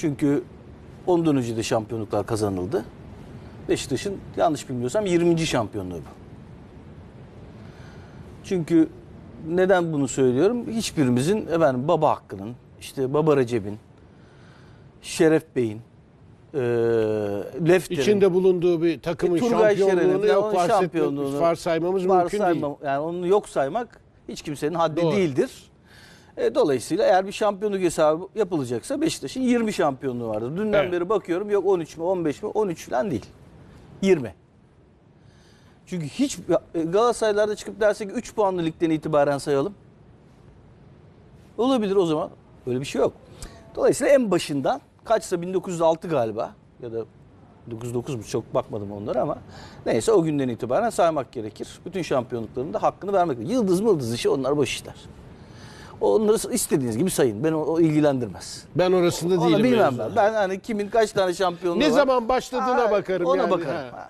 Çünkü ondan önce de şampiyonluklar kazanıldı. Beşiktaş'ın yanlış bilmiyorsam 20. şampiyonluğu bu. Çünkü neden bunu söylüyorum? Hiçbirimizin efendim baba hakkının, işte baba Recep'in, Şeref Bey'in, eee Lefter'in, İçinde bulunduğu bir takımın e, Turgay şampiyonluğunu yok varsaymamız mümkün değil. Yani onu yok saymak hiç kimsenin haddi Doğru. değildir. E, dolayısıyla eğer bir şampiyonluk hesabı yapılacaksa Beşiktaş'ın 20 şampiyonluğu vardı. Dünden Evet. beri bakıyorum yok 13 mi 15 mi 13 falan değil. 20. Çünkü hiç e, Galatasaraylarda çıkıp derse ki 3 puanlı ligden itibaren sayalım. Olabilir o zaman. Böyle bir şey yok. Dolayısıyla en başından kaçsa 1906 galiba ya da 909 mu çok bakmadım onlara ama neyse o günden itibaren saymak gerekir. Bütün şampiyonlukların da hakkını vermek gerekir. Yıldız mıldız işi onlar boş işler. Onları istediğiniz gibi sayın. Beni o, o ilgilendirmez. Ben orasında Onu değilim. bilmem mevzu. ben. Ben hani kimin kaç tane şampiyonluğu Ne var. zaman başladığına Ha, bakarım Ona yani. bakarım. Ha.